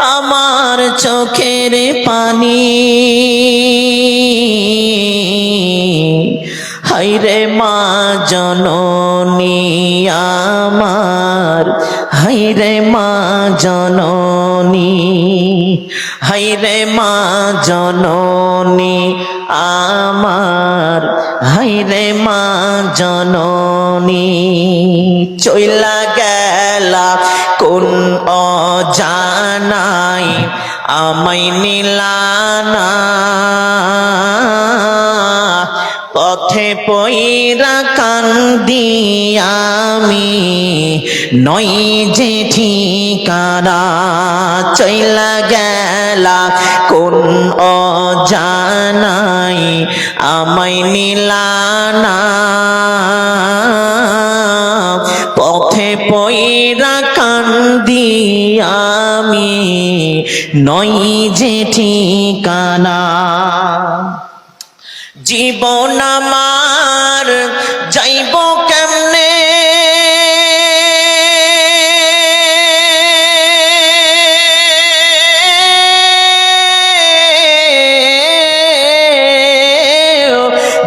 আমার চোখের পানি। হাইরে মা জননী আমার হাইরে মা জননী হাইরে মা জননী আমার হাইরে মা জননী। চইলা গেলা কোন অজানাই আমায় নিলানা পথে পইরা কান্দি আমি, নই যে ঠিকানা চইলা গেলা। কোন অজানাই আমায় নিলানা পথে পইরা কান্দি আমি নই যে ঠিকানা। জীবন আমার যাইব কেমনে?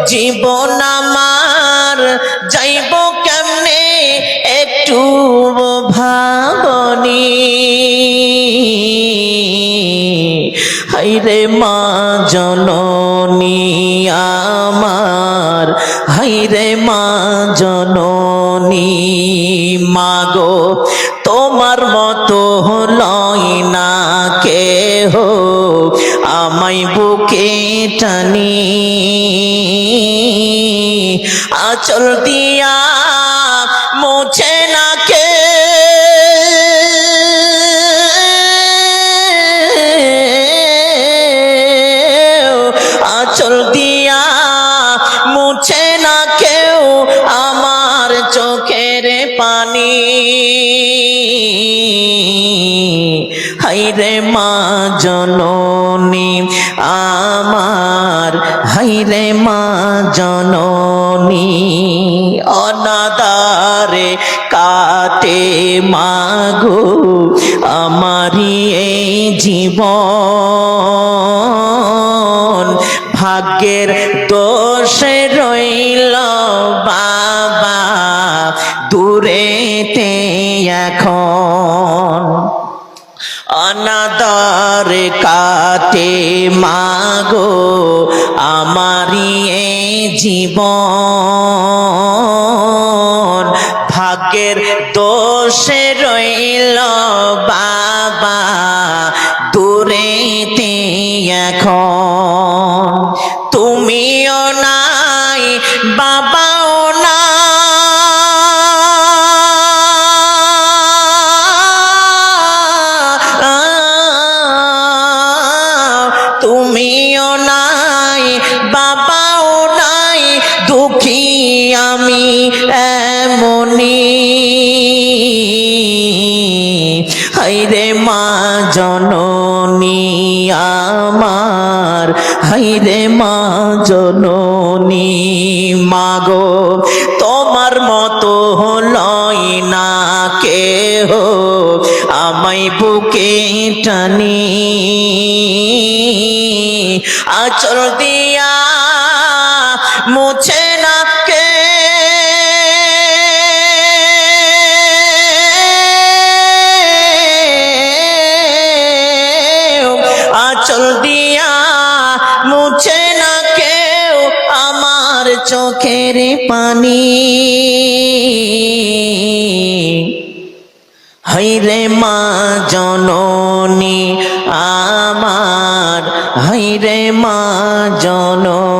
জীবন আমার যাইব কেমনে? একটু হাইরে মা জননী আমার, হাইরে মা জননী মাগো, তোমার মতো লয় না কেহ, আমায় বুকে টানি। আচল দিয়া মুছে পানি। হাইরে মা জননী, আমার হাইরে মা জননী, অনাদারে কাটে মাগো আমারি এই জীবন। ভাগ্যের দোষে রইল দূরেতে এখন। অনাদর কাটে মাগো আমারি এই জীবন। ভাগ্যের দোষে রইল বাবা দূরেতে এখন। তুমিও নাই বাবাও জননী আমার। হাইরে মা জননী, মাগো, তোমার মতো লয় না কেহ, আমায় বুকে টানি। আচল দিয়া মুছে না কে আচল দিয়া মুছে না কেউ আমার চোখের পানি। হইলে মা জননী আমার হইরে মা জননী